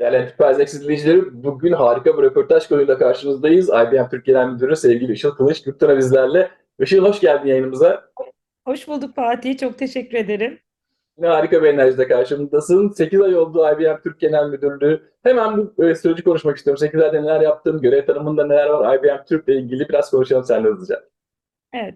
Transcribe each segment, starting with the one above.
Değerli Enterprise izleyicileri, bugün harika bir röportaj konuyla karşınızdayız. IBM Türk Genel Müdürü sevgili Işıl Kılıç Gürtana bizlerle. Işıl hoş geldin yayınımıza. Hoş bulduk Fatih. Çok teşekkür ederim. Yine harika bir enerjide karşımdasın. 8 ay oldu IBM Türk Genel Müdürlüğü. Hemen bu e, süreci konuşmak istiyorum. 8 ayda neler yaptın, görev tanımında neler var, IBM Türk'le ilgili biraz konuşalım seninle hızlıca. Evet.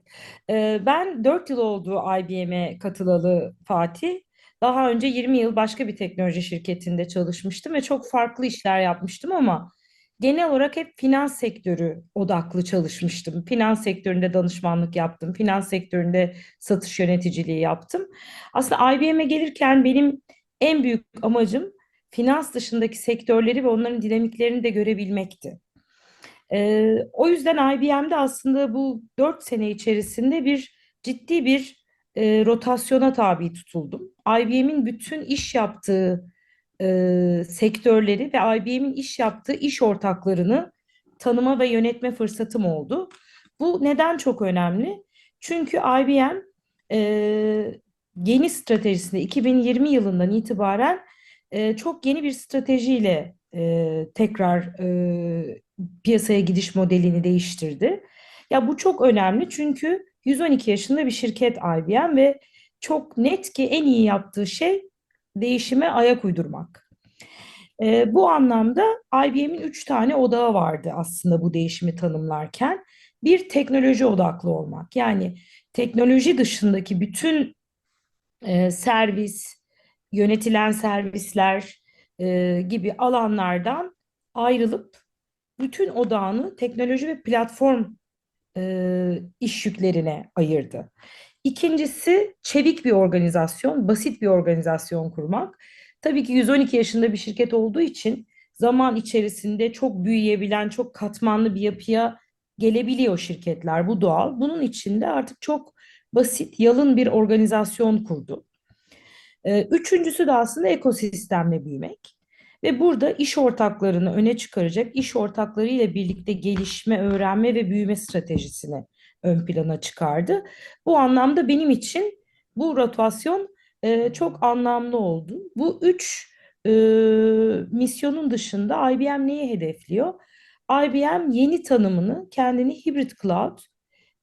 Ee, ben 4 yıl oldu IBM'e katılalı Fatih. Daha önce 20 yıl başka bir teknoloji şirketinde çalışmıştım ve çok farklı işler yapmıştım ama genel olarak hep finans sektörü odaklı çalışmıştım. Finans sektöründe danışmanlık yaptım. Finans sektöründe satış yöneticiliği yaptım. Aslında IBM'e gelirken benim en büyük amacım finans dışındaki sektörleri ve onların dinamiklerini de görebilmekti. Ee, o yüzden IBM'de aslında bu dört sene içerisinde bir ciddi bir e, rotasyona tabi tutuldum. IBM'in bütün iş yaptığı e, sektörleri ve IBM'in iş yaptığı iş ortaklarını tanıma ve yönetme fırsatım oldu. Bu neden çok önemli? Çünkü IBM e, yeni stratejisinde 2020 yılından itibaren e, çok yeni bir stratejiyle e, tekrar e, piyasaya gidiş modelini değiştirdi. Ya bu çok önemli çünkü 112 yaşında bir şirket IBM ve çok net ki en iyi yaptığı şey değişime ayak uydurmak. E, bu anlamda IBM'in üç tane odağı vardı aslında bu değişimi tanımlarken. Bir teknoloji odaklı olmak. Yani teknoloji dışındaki bütün e, servis, yönetilen servisler e, gibi alanlardan ayrılıp bütün odağını teknoloji ve platform e, iş yüklerine ayırdı. İkincisi çevik bir organizasyon, basit bir organizasyon kurmak. Tabii ki 112 yaşında bir şirket olduğu için zaman içerisinde çok büyüyebilen, çok katmanlı bir yapıya gelebiliyor şirketler. Bu doğal. Bunun içinde artık çok basit, yalın bir organizasyon kurdu. Üçüncüsü de aslında ekosistemle büyümek. Ve burada iş ortaklarını öne çıkaracak, iş ortakları ile birlikte gelişme, öğrenme ve büyüme stratejisini ön plana çıkardı. Bu anlamda benim için bu rotasyon e, çok anlamlı oldu. Bu üç e, misyonun dışında IBM neyi hedefliyor? IBM yeni tanımını kendini hibrit cloud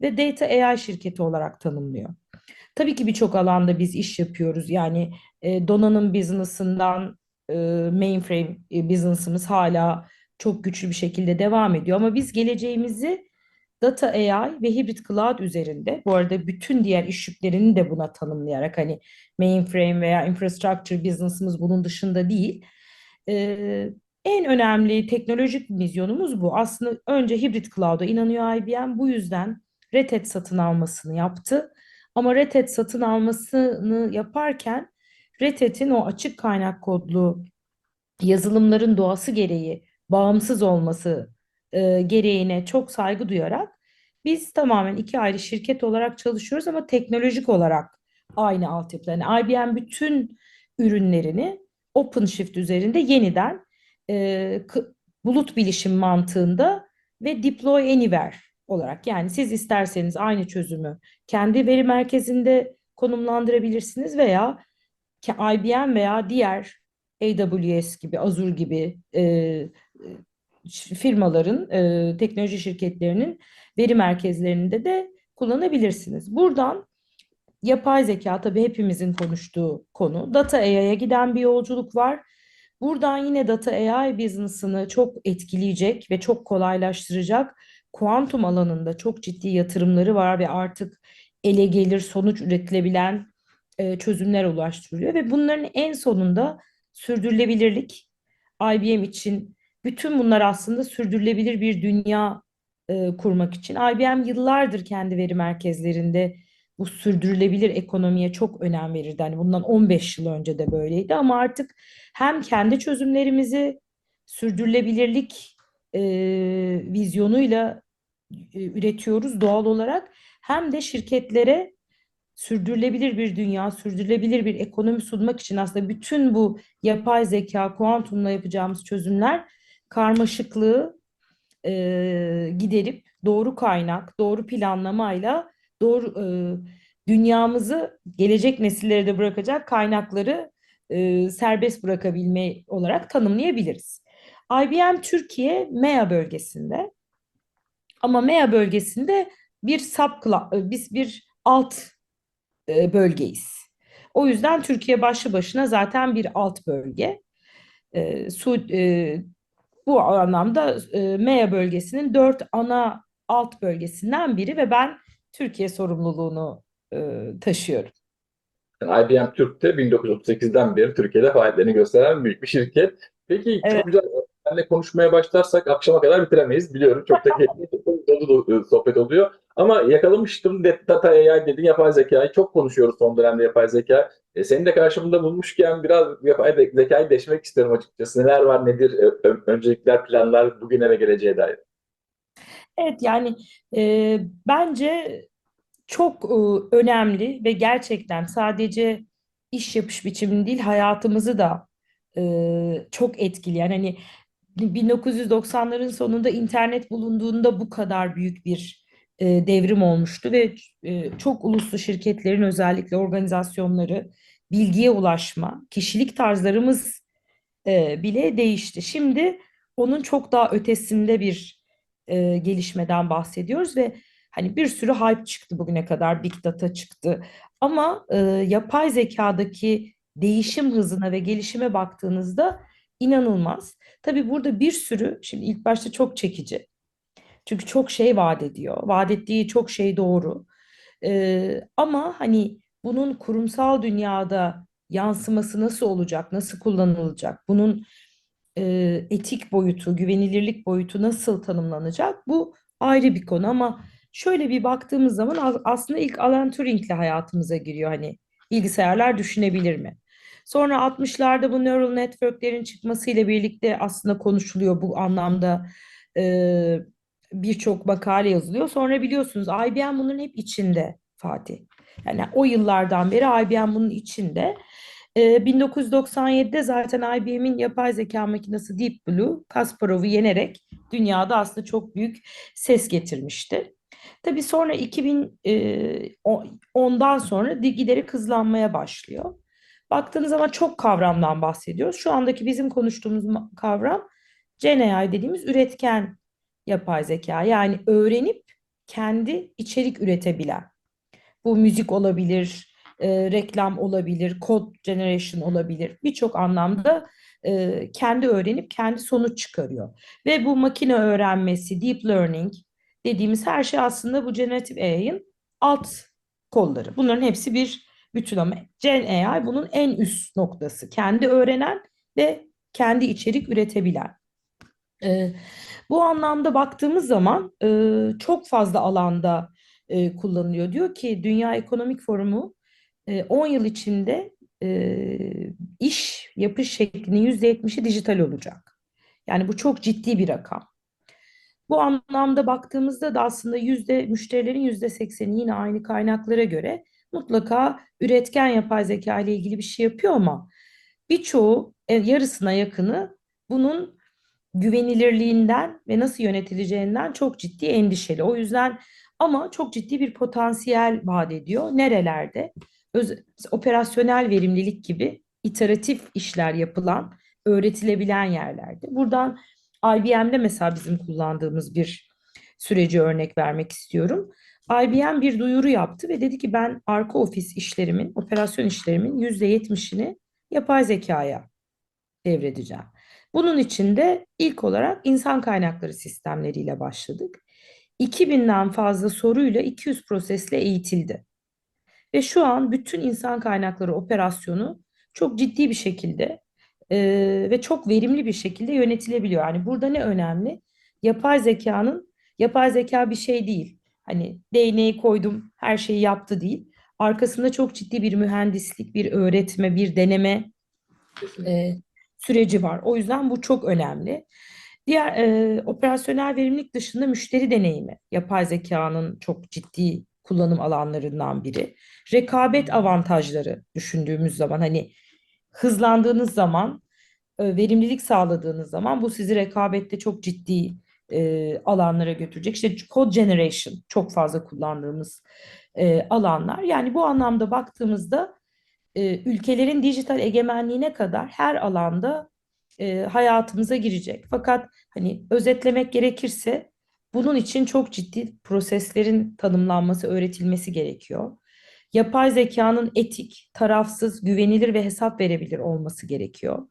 ve data AI şirketi olarak tanımlıyor. Tabii ki birçok alanda biz iş yapıyoruz. Yani e, donanım business'ından e, mainframe e, business'ımız hala çok güçlü bir şekilde devam ediyor. Ama biz geleceğimizi data AI ve hibrit cloud üzerinde, bu arada bütün diğer iş yüklerini de buna tanımlayarak hani mainframe veya infrastructure business'ımız bunun dışında değil. E, en önemli teknolojik vizyonumuz bu. Aslında önce hibrit cloud'a inanıyor IBM. Bu yüzden Red Hat satın almasını yaptı. Ama Red Hat satın almasını yaparken Red Hat'in o açık kaynak kodlu yazılımların doğası gereği bağımsız olması e, gereğine çok saygı duyarak biz tamamen iki ayrı şirket olarak çalışıyoruz ama teknolojik olarak aynı altyapıda. Yani IBM bütün ürünlerini OpenShift üzerinde yeniden e, bulut bilişim mantığında ve Deploy Anywhere olarak yani siz isterseniz aynı çözümü kendi veri merkezinde konumlandırabilirsiniz veya IBM veya diğer AWS gibi, Azure gibi e, firmaların, e, teknoloji şirketlerinin veri merkezlerinde de kullanabilirsiniz. Buradan yapay zeka tabii hepimizin konuştuğu konu. Data AI'ya giden bir yolculuk var. Buradan yine data AI business'ını çok etkileyecek ve çok kolaylaştıracak kuantum alanında çok ciddi yatırımları var ve artık ele gelir sonuç üretilebilen e, çözümler ulaştırılıyor ve bunların en sonunda sürdürülebilirlik IBM için bütün bunlar aslında sürdürülebilir bir dünya e, kurmak için. IBM yıllardır kendi veri merkezlerinde bu sürdürülebilir ekonomiye çok önem verirdi. Hani bundan 15 yıl önce de böyleydi ama artık hem kendi çözümlerimizi sürdürülebilirlik e, vizyonuyla e, üretiyoruz doğal olarak hem de şirketlere sürdürülebilir bir dünya, sürdürülebilir bir ekonomi sunmak için aslında bütün bu yapay zeka, kuantumla yapacağımız çözümler karmaşıklığı e, giderip doğru kaynak, doğru planlamayla doğru e, dünyamızı gelecek nesillere de bırakacak kaynakları e, serbest bırakabilme olarak tanımlayabiliriz. IBM Türkiye MEA bölgesinde ama MEA bölgesinde bir sub biz bir alt e, bölgeyiz. O yüzden Türkiye başlı başına zaten bir alt bölge. E, Su, e, bu anlamda e, MEA bölgesinin dört ana alt bölgesinden biri ve ben Türkiye sorumluluğunu e, taşıyorum. Yani IBM Türk'te 1938'den beri Türkiye'de faaliyetlerini gösteren büyük bir şirket. Peki Evet. çok güzel. Seninle konuşmaya başlarsak akşama kadar bitiremeyiz. Biliyorum çok da keyifli, dolu dolu sohbet oluyor. Ama yakalamıştım data AI dedin yapay zekayı. Çok konuşuyoruz son dönemde yapay zeka. E, seni de karşımda bulmuşken biraz yapay zekayı deşmek isterim açıkçası. Neler var, nedir, e, öncelikler, planlar bugüne ve geleceğe dair. Evet yani e, bence çok e, önemli ve gerçekten sadece iş yapış biçimini değil hayatımızı da e, çok etkileyen hani 1990'ların sonunda internet bulunduğunda bu kadar büyük bir e, devrim olmuştu ve e, çok uluslu şirketlerin özellikle organizasyonları bilgiye ulaşma, kişilik tarzlarımız e, bile değişti. Şimdi onun çok daha ötesinde bir e, gelişmeden bahsediyoruz ve hani bir sürü hype çıktı bugüne kadar, Big Data çıktı. Ama e, yapay zekadaki değişim hızına ve gelişime baktığınızda inanılmaz. Tabii burada bir sürü, şimdi ilk başta çok çekici. Çünkü çok şey vaat ediyor. Vaat ettiği çok şey doğru. Ee, ama hani bunun kurumsal dünyada yansıması nasıl olacak, nasıl kullanılacak, bunun e, etik boyutu, güvenilirlik boyutu nasıl tanımlanacak? Bu ayrı bir konu ama şöyle bir baktığımız zaman as- aslında ilk Alan Turing'le hayatımıza giriyor. Hani bilgisayarlar düşünebilir mi? Sonra 60'larda bu neural network'lerin çıkmasıyla birlikte aslında konuşuluyor bu anlamda e, birçok makale yazılıyor. Sonra biliyorsunuz IBM bunun hep içinde Fatih. Yani o yıllardan beri IBM bunun içinde. Ee, 1997'de zaten IBM'in yapay zeka makinesi Deep Blue Kasparov'u yenerek dünyada aslında çok büyük ses getirmişti. Tabii sonra 2010'dan sonra giderek hızlanmaya başlıyor. Baktığınız zaman çok kavramdan bahsediyoruz. Şu andaki bizim konuştuğumuz kavram GenAI dediğimiz üretken yapay zeka. Yani öğrenip kendi içerik üretebilen. Bu müzik olabilir, e, reklam olabilir, code generation olabilir. Birçok anlamda e, kendi öğrenip kendi sonuç çıkarıyor. Ve bu makine öğrenmesi, deep learning dediğimiz her şey aslında bu generative AI'ın alt kolları. Bunların hepsi bir bütün ama Gen AI bunun en üst noktası. Kendi öğrenen ve kendi içerik üretebilen. E, bu anlamda baktığımız zaman e, çok fazla alanda e, kullanılıyor. Diyor ki Dünya Ekonomik Forumu e, 10 yıl içinde e, iş yapış şeklinin %70'i dijital olacak. Yani bu çok ciddi bir rakam. Bu anlamda baktığımızda da aslında yüzde müşterilerin yüzde sekseni yine aynı kaynaklara göre mutlaka üretken yapay zeka ile ilgili bir şey yapıyor ama birçoğu e, yarısına yakını bunun güvenilirliğinden ve nasıl yönetileceğinden çok ciddi endişeli. O yüzden ama çok ciddi bir potansiyel vaat ediyor. Nerelerde? Öz, operasyonel verimlilik gibi iteratif işler yapılan, öğretilebilen yerlerde. Buradan IBM'de mesela bizim kullandığımız bir süreci örnek vermek istiyorum. IBM bir duyuru yaptı ve dedi ki ben arka ofis işlerimin, operasyon işlerimin %70'ini yapay zekaya devredeceğim. Bunun için de ilk olarak insan kaynakları sistemleriyle başladık. 2000'den fazla soruyla 200 prosesle eğitildi. Ve şu an bütün insan kaynakları operasyonu çok ciddi bir şekilde e, ve çok verimli bir şekilde yönetilebiliyor. Yani burada ne önemli? Yapay zekanın, yapay zeka bir şey değil. Hani değneği koydum, her şeyi yaptı değil. Arkasında çok ciddi bir mühendislik, bir öğretme, bir deneme e, süreci var. O yüzden bu çok önemli. Diğer e, operasyonel verimlilik dışında müşteri deneyimi yapay zekanın çok ciddi kullanım alanlarından biri. Rekabet avantajları düşündüğümüz zaman hani hızlandığınız zaman e, verimlilik sağladığınız zaman bu sizi rekabette çok ciddi e, alanlara götürecek. İşte code generation çok fazla kullandığımız e, alanlar. Yani bu anlamda baktığımızda e, ülkelerin dijital egemenliğine kadar her alanda e, hayatımıza girecek. Fakat hani özetlemek gerekirse bunun için çok ciddi proseslerin tanımlanması, öğretilmesi gerekiyor. Yapay zekanın etik, tarafsız, güvenilir ve hesap verebilir olması gerekiyor.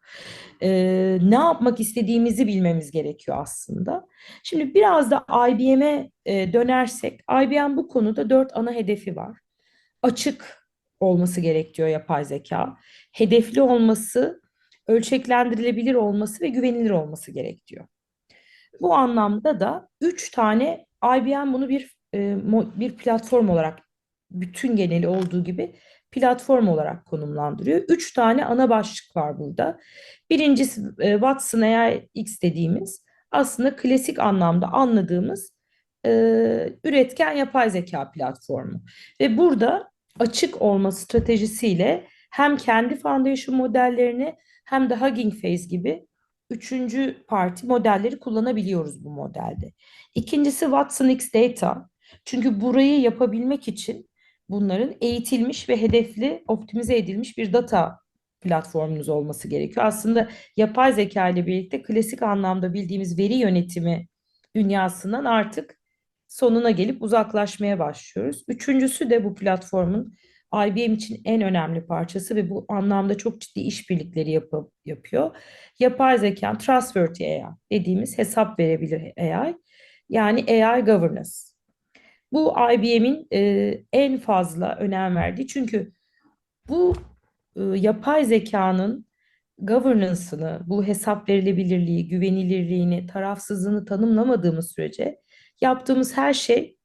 Ee, ne yapmak istediğimizi bilmemiz gerekiyor aslında. Şimdi biraz da IBM'e e, dönersek, IBM bu konuda dört ana hedefi var. Açık olması gerekiyor yapay zeka. Hedefli olması, ölçeklendirilebilir olması ve güvenilir olması gerekiyor. Bu anlamda da üç tane IBM bunu bir e, bir platform olarak bütün geneli olduğu gibi platform olarak konumlandırıyor. Üç tane ana başlık var burada. Birincisi e, Watson AI X dediğimiz aslında klasik anlamda anladığımız e, üretken yapay zeka platformu. Ve burada açık olma stratejisiyle hem kendi foundation modellerini hem de Hugging Face gibi üçüncü parti modelleri kullanabiliyoruz bu modelde. İkincisi Watson X Data. Çünkü burayı yapabilmek için bunların eğitilmiş ve hedefli, optimize edilmiş bir data platformunuz olması gerekiyor. Aslında yapay zeka ile birlikte klasik anlamda bildiğimiz veri yönetimi dünyasından artık sonuna gelip uzaklaşmaya başlıyoruz. Üçüncüsü de bu platformun IBM için en önemli parçası ve bu anlamda çok ciddi işbirlikleri yapı- yapıyor. Yapay zeka, trustworthy AI dediğimiz hesap verebilir AI. Yani AI governance. Bu IBM'in e, en fazla önem verdiği çünkü bu e, yapay zekanın governance'ını, bu hesap verilebilirliği, güvenilirliğini, tarafsızlığını tanımlamadığımız sürece yaptığımız her şey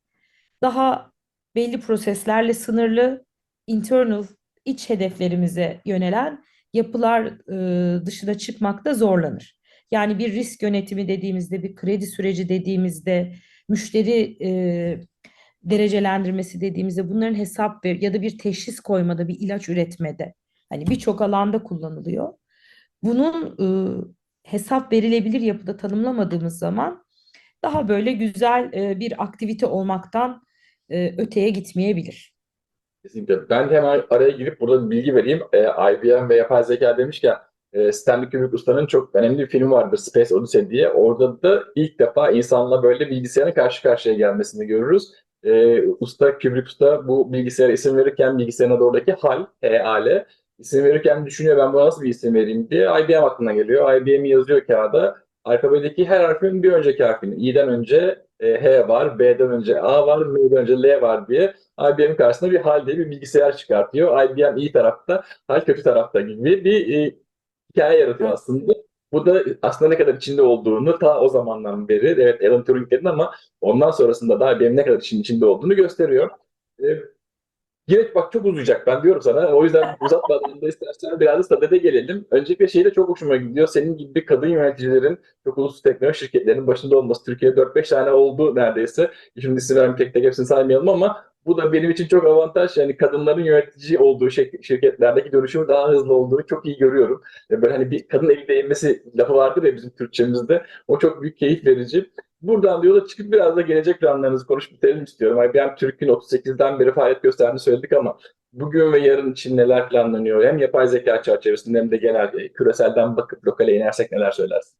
daha belli proseslerle sınırlı, internal, iç hedeflerimize yönelen yapılar e, dışına çıkmakta zorlanır. Yani bir risk yönetimi dediğimizde, bir kredi süreci dediğimizde, müşteri e, derecelendirmesi dediğimizde bunların hesap ver ya da bir teşhis koymada, bir ilaç üretmede, hani birçok alanda kullanılıyor. Bunun e, hesap verilebilir yapıda tanımlamadığımız zaman daha böyle güzel e, bir aktivite olmaktan e, öteye gitmeyebilir. Kesinlikle. Ben hemen araya girip burada bir bilgi vereyim. Ee, IBM ve yapay zeka demişken e, Stanley Kubrick Usta'nın çok önemli bir filmi vardır Space Odyssey diye. Orada da ilk defa insanla böyle bilgisayarın karşı karşıya gelmesini görürüz. Ee, usta Kubrick Usta bu bilgisayara isim verirken bilgisayarına doğrudaki HAL, H-A-L isim verirken düşünüyor ben buna nasıl bir isim vereyim diye IBM aklına geliyor. IBM'i yazıyor kağıda. Alfabedeki her harfin bir önceki harfini. İ'den önce e, H var, B'den önce A var, M'den önce L var diye IBM'in karşısına bir HAL diye bir bilgisayar çıkartıyor. IBM iyi tarafta, HAL kötü tarafta gibi bir e, hikaye yaratıyor Evet. aslında. Bu da aslında ne kadar içinde olduğunu ta o zamandan beri, evet Alan Turing dedin ama ondan sonrasında da IBM'in ne kadar işin içinde olduğunu gösteriyor. E, Evet bak çok uzayacak ben diyorum sana. O yüzden uzatmadan da istersen biraz da sadede gelelim. Öncelikle şey de çok hoşuma gidiyor. Senin gibi kadın yöneticilerin çok uluslu teknoloji şirketlerinin başında olması. Türkiye'de 4-5 tane oldu neredeyse. Şimdi isim vermeyeyim tek tek hepsini saymayalım ama bu da benim için çok avantaj. Yani kadınların yönetici olduğu şir- şirketlerdeki dönüşümü daha hızlı olduğunu çok iyi görüyorum. Böyle hani bir kadın eli değmesi lafı vardır ya bizim Türkçemizde. O çok büyük keyif verici. Buradan da yola çıkıp biraz da gelecek planlarınızı konuşup bitirelim istiyorum. IBM Türk'ün 38'den beri faaliyet gösterdiğini söyledik ama bugün ve yarın için neler planlanıyor? Hem yapay zeka çerçevesinde hem de genel e, küreselden bakıp lokale inersek neler söylersin?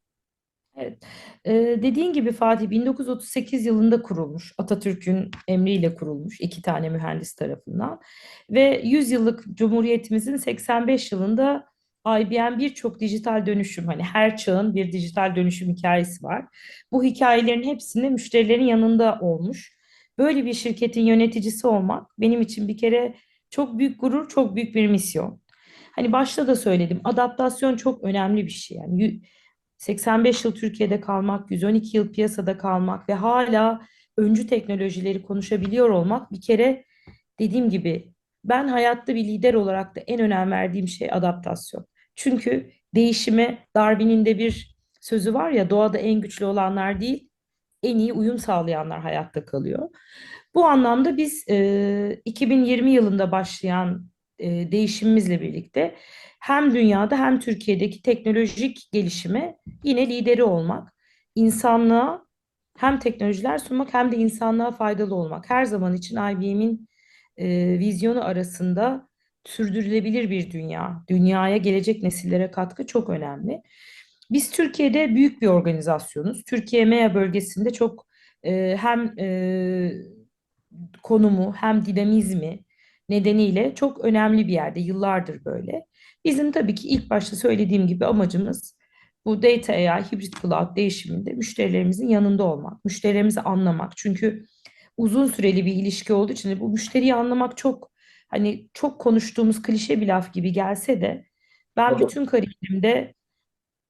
Evet. Ee, dediğin gibi Fatih 1938 yılında kurulmuş. Atatürk'ün emriyle kurulmuş iki tane mühendis tarafından. Ve 100 yıllık Cumhuriyetimizin 85 yılında IBM birçok dijital dönüşüm hani her çağın bir dijital dönüşüm hikayesi var. Bu hikayelerin hepsinde müşterilerin yanında olmuş. Böyle bir şirketin yöneticisi olmak benim için bir kere çok büyük gurur, çok büyük bir misyon. Hani başta da söyledim, adaptasyon çok önemli bir şey. Yani yü- 85 yıl Türkiye'de kalmak, 112 yıl piyasada kalmak ve hala öncü teknolojileri konuşabiliyor olmak bir kere dediğim gibi ben hayatta bir lider olarak da en önem verdiğim şey adaptasyon. Çünkü değişime Darwin'in de bir sözü var ya doğada en güçlü olanlar değil, en iyi uyum sağlayanlar hayatta kalıyor. Bu anlamda biz e, 2020 yılında başlayan e, değişimimizle birlikte hem dünyada hem Türkiye'deki teknolojik gelişime yine lideri olmak, insanlığa hem teknolojiler sunmak hem de insanlığa faydalı olmak. Her zaman için IBM'in e, vizyonu arasında sürdürülebilir bir dünya, dünyaya gelecek nesillere katkı çok önemli. Biz Türkiye'de büyük bir organizasyonuz. Türkiye MEA bölgesinde çok e, hem e, konumu hem dinamizmi nedeniyle çok önemli bir yerde. Yıllardır böyle. Bizim tabii ki ilk başta söylediğim gibi amacımız bu data AI, hibrit cloud değişiminde müşterilerimizin yanında olmak, müşterilerimizi anlamak. Çünkü uzun süreli bir ilişki olduğu için bu müşteriyi anlamak çok hani çok konuştuğumuz klişe bir laf gibi gelse de ben bütün kariyerimde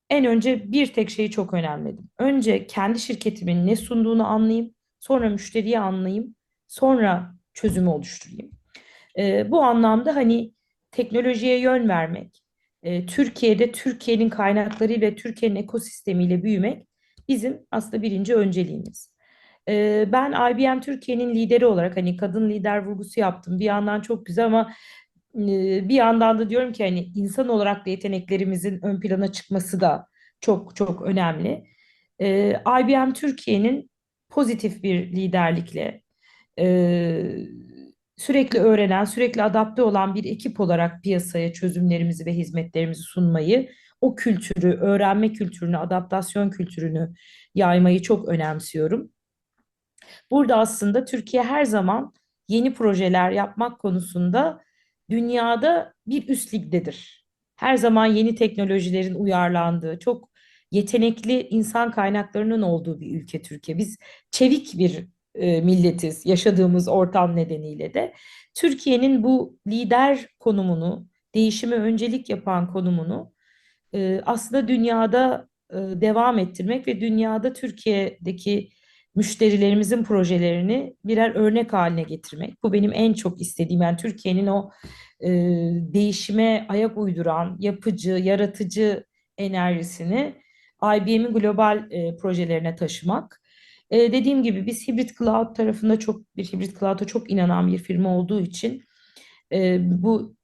en önce bir tek şeyi çok önemledim. Önce kendi şirketimin ne sunduğunu anlayayım, sonra müşteriyi anlayayım, sonra çözümü oluşturayım. Ee, bu anlamda hani teknolojiye yön vermek, e, Türkiye'de Türkiye'nin kaynaklarıyla, Türkiye'nin ekosistemiyle büyümek bizim aslında birinci önceliğimiz. Ee, ben IBM Türkiye'nin lideri olarak hani kadın lider vurgusu yaptım. Bir yandan çok güzel ama e, bir yandan da diyorum ki hani insan olarak da yeteneklerimizin ön plana çıkması da çok çok önemli. Ee, IBM Türkiye'nin pozitif bir liderlikle e, sürekli öğrenen, sürekli adapte olan bir ekip olarak piyasaya çözümlerimizi ve hizmetlerimizi sunmayı, o kültürü, öğrenme kültürünü, adaptasyon kültürünü yaymayı çok önemsiyorum. Burada aslında Türkiye her zaman yeni projeler yapmak konusunda dünyada bir üst ligdedir. Her zaman yeni teknolojilerin uyarlandığı, çok yetenekli insan kaynaklarının olduğu bir ülke Türkiye. Biz çevik bir e, milletiz yaşadığımız ortam nedeniyle de. Türkiye'nin bu lider konumunu, değişime öncelik yapan konumunu e, aslında dünyada e, devam ettirmek ve dünyada Türkiye'deki müşterilerimizin projelerini birer örnek haline getirmek. Bu benim en çok istediğim. Yani Türkiye'nin o e, değişime ayak uyduran, yapıcı, yaratıcı enerjisini IBM'in global e, projelerine taşımak. E, dediğim gibi biz hibrit cloud tarafında çok bir hibrit cloud'a çok inanan bir firma olduğu için e, bu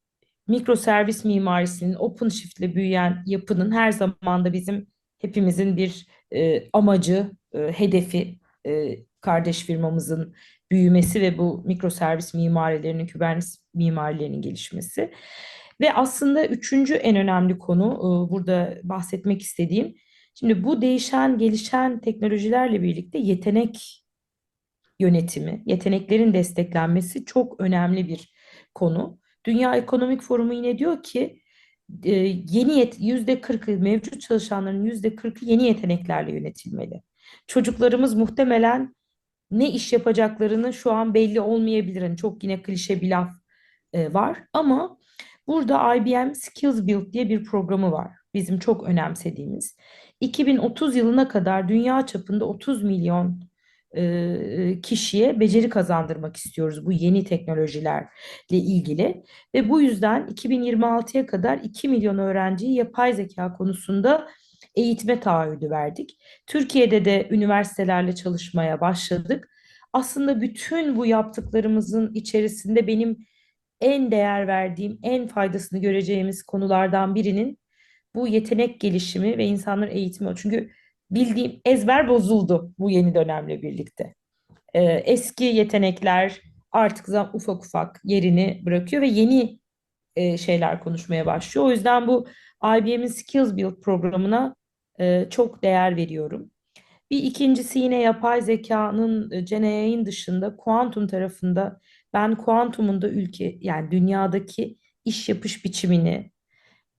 mikroservis mimarisinin OpenShift ile büyüyen yapının her zaman da bizim hepimizin bir e, amacı, e, hedefi e, kardeş firmamızın büyümesi ve bu mikroservis mimarilerinin, Kubernetes mimarilerinin gelişmesi. Ve aslında üçüncü en önemli konu e, burada bahsetmek istediğim, şimdi bu değişen, gelişen teknolojilerle birlikte yetenek yönetimi, yeteneklerin desteklenmesi çok önemli bir konu. Dünya Ekonomik Forumu yine diyor ki e, yeni yüzde kırkı mevcut çalışanların yüzde kırkı yeni yeteneklerle yönetilmeli. Çocuklarımız muhtemelen ne iş yapacaklarını şu an belli olmayabilir. Yani çok yine klişe bir laf e, var ama burada IBM Skills Build diye bir programı var. Bizim çok önemsediğimiz. 2030 yılına kadar dünya çapında 30 milyon e, kişiye beceri kazandırmak istiyoruz bu yeni teknolojilerle ilgili. Ve bu yüzden 2026'ya kadar 2 milyon öğrenciyi yapay zeka konusunda eğitime taahhüdü verdik. Türkiye'de de üniversitelerle çalışmaya başladık. Aslında bütün bu yaptıklarımızın içerisinde benim en değer verdiğim, en faydasını göreceğimiz konulardan birinin bu yetenek gelişimi ve insanların eğitimi. Çünkü bildiğim ezber bozuldu bu yeni dönemle birlikte. Ee, eski yetenekler artık ufak ufak yerini bırakıyor ve yeni e, şeyler konuşmaya başlıyor. O yüzden bu IBM'in Skills Build programına e, çok değer veriyorum. Bir ikincisi yine yapay zekanın e, Gen AI'nin dışında kuantum tarafında ben kuantumun da ülke yani dünyadaki iş yapış biçimini,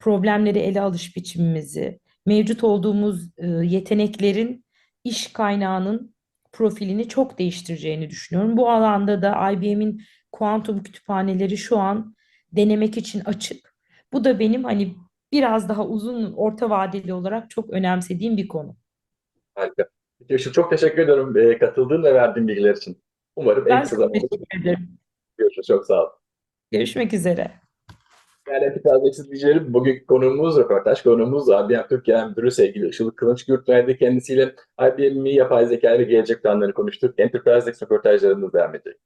problemleri ele alış biçimimizi, mevcut olduğumuz e, yeteneklerin iş kaynağının profilini çok değiştireceğini düşünüyorum. Bu alanda da IBM'in kuantum kütüphaneleri şu an denemek için açık. Bu da benim hani biraz daha uzun orta vadeli olarak çok önemsediğim bir konu. harika. Işıl, çok teşekkür ediyorum e, katıldığın ve verdiğin bilgiler için. Umarım en Ben kısa çok zamanda görüşürüz. Çok sağ ol. Görüşmek üzere. Yani Enterprise izleyicilerim, bugünkü konuğumuz, röportaj konuğumuz IBM Türkiye Müdürü sevgili Işıl Kılıç Gürtner'de kendisiyle IBM'in yapay zeka ve gelecek planlarını konuştuk. Enterprise'deki röportajlarımız devam edecek.